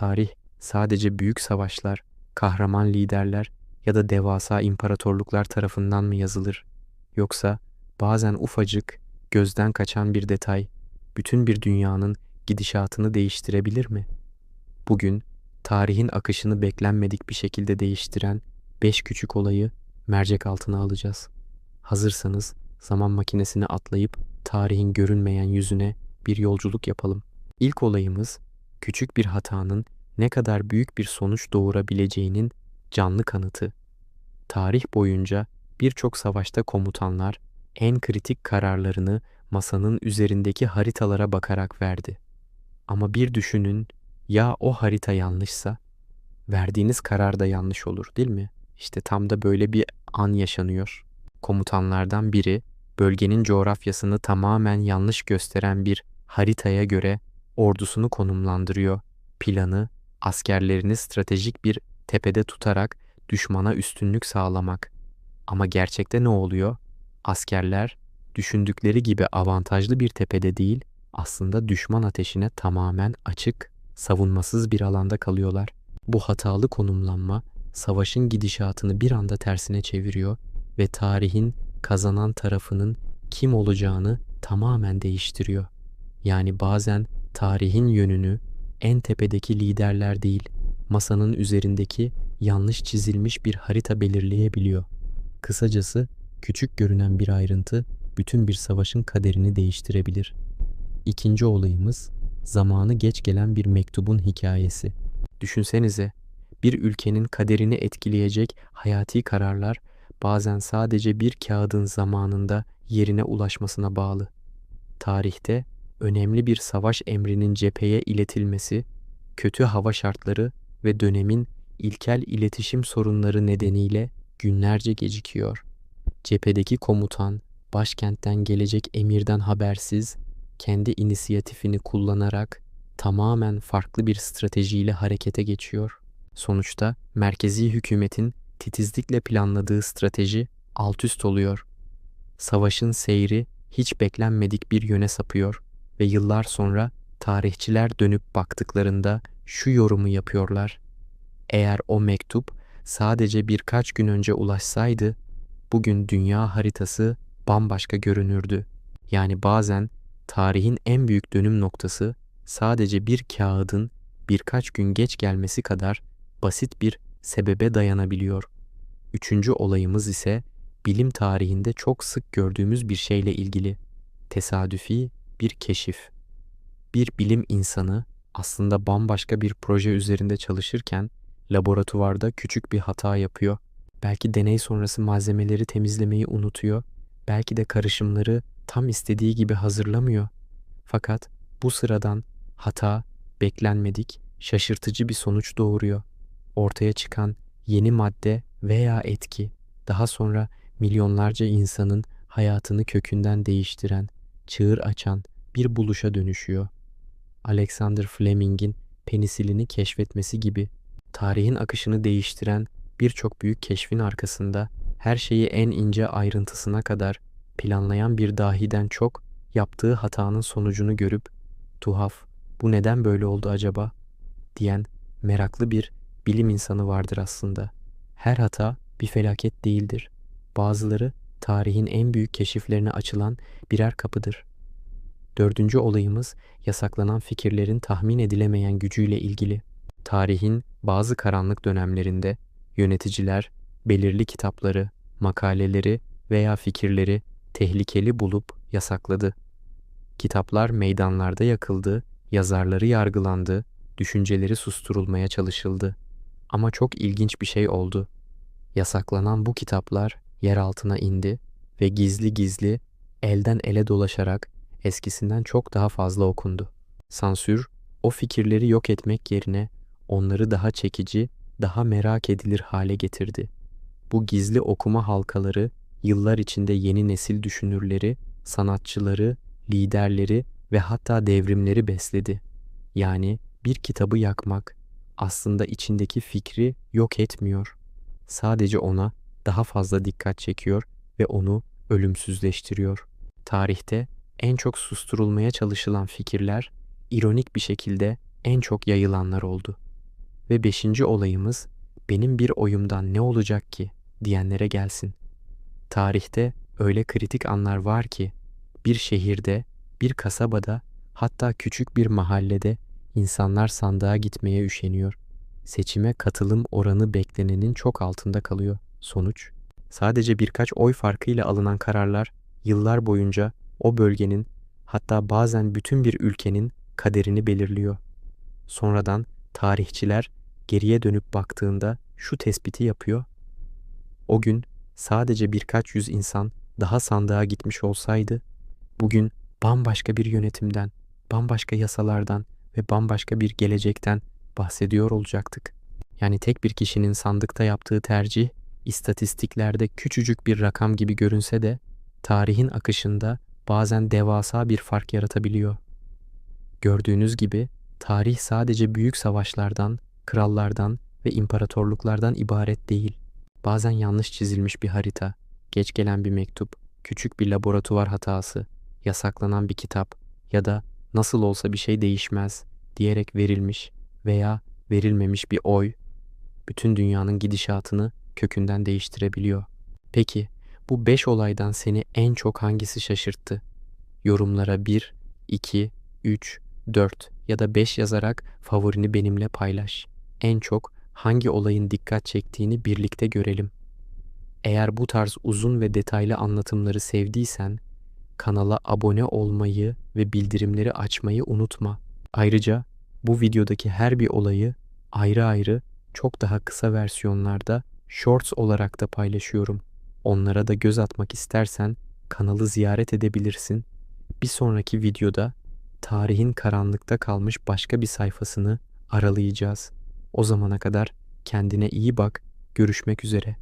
Tarih sadece büyük savaşlar, kahraman liderler ya da devasa imparatorluklar tarafından mı yazılır? Yoksa bazen ufacık, gözden kaçan bir detay bütün bir dünyanın gidişatını değiştirebilir mi? Bugün tarihin akışını beklenmedik bir şekilde değiştiren beş küçük olayı mercek altına alacağız. Hazırsanız zaman makinesini atlayıp tarihin görünmeyen yüzüne bir yolculuk yapalım. İlk olayımız küçük bir hatanın ne kadar büyük bir sonuç doğurabileceğinin canlı kanıtı. Tarih boyunca birçok savaşta komutanlar en kritik kararlarını masanın üzerindeki haritalara bakarak verdi. Ama bir düşünün, ya o harita yanlışsa? Verdiğiniz karar da yanlış olur, değil mi? İşte tam da böyle bir an yaşanıyor. Komutanlardan biri bölgenin coğrafyasını tamamen yanlış gösteren bir haritaya göre ordusunu konumlandırıyor. Planı askerlerini stratejik bir tepede tutarak düşmana üstünlük sağlamak. Ama gerçekte ne oluyor? Askerler düşündükleri gibi avantajlı bir tepede değil, aslında düşman ateşine tamamen açık, savunmasız bir alanda kalıyorlar. Bu hatalı konumlanma savaşın gidişatını bir anda tersine çeviriyor ve tarihin kazanan tarafının kim olacağını tamamen değiştiriyor. Yani bazen tarihin yönünü en tepedeki liderler değil, masanın üzerindeki yanlış çizilmiş bir harita belirleyebiliyor. Kısacası küçük görünen bir ayrıntı bütün bir savaşın kaderini değiştirebilir. İkinci olayımız zamanı geç gelen bir mektubun hikayesi. Düşünsenize bir ülkenin kaderini etkileyecek hayati kararlar bazen sadece bir kağıdın zamanında yerine ulaşmasına bağlı. Tarihte önemli bir savaş emrinin cepheye iletilmesi, kötü hava şartları ve dönemin ilkel iletişim sorunları nedeniyle günlerce gecikiyor. Cephedeki komutan başkentten gelecek emirden habersiz kendi inisiyatifini kullanarak tamamen farklı bir stratejiyle harekete geçiyor. Sonuçta merkezi hükümetin titizlikle planladığı strateji alt üst oluyor. Savaşın seyri hiç beklenmedik bir yöne sapıyor ve yıllar sonra tarihçiler dönüp baktıklarında şu yorumu yapıyorlar. Eğer o mektup sadece birkaç gün önce ulaşsaydı, bugün dünya haritası bambaşka görünürdü. Yani bazen tarihin en büyük dönüm noktası sadece bir kağıdın birkaç gün geç gelmesi kadar basit bir sebebe dayanabiliyor. Üçüncü olayımız ise bilim tarihinde çok sık gördüğümüz bir şeyle ilgili. Tesadüfi bir keşif. Bir bilim insanı aslında bambaşka bir proje üzerinde çalışırken laboratuvarda küçük bir hata yapıyor. Belki deney sonrası malzemeleri temizlemeyi unutuyor. Belki de karışımları tam istediği gibi hazırlamıyor. Fakat bu sıradan hata beklenmedik, şaşırtıcı bir sonuç doğuruyor. Ortaya çıkan yeni madde veya etki daha sonra milyonlarca insanın hayatını kökünden değiştiren, çığır açan bir buluşa dönüşüyor. Alexander Fleming'in penisilini keşfetmesi gibi tarihin akışını değiştiren birçok büyük keşfin arkasında her şeyi en ince ayrıntısına kadar planlayan bir dahiden çok yaptığı hatanın sonucunu görüp tuhaf bu neden böyle oldu acaba diyen meraklı bir bilim insanı vardır aslında. Her hata bir felaket değildir. Bazıları tarihin en büyük keşiflerine açılan birer kapıdır. Dördüncü olayımız yasaklanan fikirlerin tahmin edilemeyen gücüyle ilgili. Tarihin bazı karanlık dönemlerinde yöneticiler belirli kitapları, makaleleri veya fikirleri tehlikeli bulup yasakladı. Kitaplar meydanlarda yakıldı, yazarları yargılandı, düşünceleri susturulmaya çalışıldı. Ama çok ilginç bir şey oldu. Yasaklanan bu kitaplar yer altına indi ve gizli gizli elden ele dolaşarak eskisinden çok daha fazla okundu. Sansür o fikirleri yok etmek yerine onları daha çekici, daha merak edilir hale getirdi. Bu gizli okuma halkaları yıllar içinde yeni nesil düşünürleri, sanatçıları, liderleri ve hatta devrimleri besledi. Yani bir kitabı yakmak aslında içindeki fikri yok etmiyor. Sadece ona daha fazla dikkat çekiyor ve onu ölümsüzleştiriyor. Tarihte en çok susturulmaya çalışılan fikirler ironik bir şekilde en çok yayılanlar oldu. Ve beşinci olayımız benim bir oyumdan ne olacak ki diyenlere gelsin. Tarihte öyle kritik anlar var ki bir şehirde, bir kasabada, hatta küçük bir mahallede insanlar sandığa gitmeye üşeniyor. Seçime katılım oranı beklenenin çok altında kalıyor. Sonuç, sadece birkaç oy farkıyla alınan kararlar yıllar boyunca o bölgenin hatta bazen bütün bir ülkenin kaderini belirliyor. Sonradan tarihçiler geriye dönüp baktığında şu tespiti yapıyor. O gün sadece birkaç yüz insan daha sandığa gitmiş olsaydı, bugün bambaşka bir yönetimden, bambaşka yasalardan ve bambaşka bir gelecekten bahsediyor olacaktık. Yani tek bir kişinin sandıkta yaptığı tercih, istatistiklerde küçücük bir rakam gibi görünse de, tarihin akışında bazen devasa bir fark yaratabiliyor. Gördüğünüz gibi tarih sadece büyük savaşlardan, krallardan ve imparatorluklardan ibaret değil. Bazen yanlış çizilmiş bir harita, geç gelen bir mektup, küçük bir laboratuvar hatası, yasaklanan bir kitap ya da nasıl olsa bir şey değişmez diyerek verilmiş veya verilmemiş bir oy bütün dünyanın gidişatını kökünden değiştirebiliyor. Peki bu 5 olaydan seni en çok hangisi şaşırttı? Yorumlara 1, 2, 3, 4 ya da 5 yazarak favorini benimle paylaş. En çok hangi olayın dikkat çektiğini birlikte görelim. Eğer bu tarz uzun ve detaylı anlatımları sevdiysen kanala abone olmayı ve bildirimleri açmayı unutma. Ayrıca bu videodaki her bir olayı ayrı ayrı çok daha kısa versiyonlarda shorts olarak da paylaşıyorum. Onlara da göz atmak istersen kanalı ziyaret edebilirsin. Bir sonraki videoda tarihin karanlıkta kalmış başka bir sayfasını aralayacağız. O zamana kadar kendine iyi bak. Görüşmek üzere.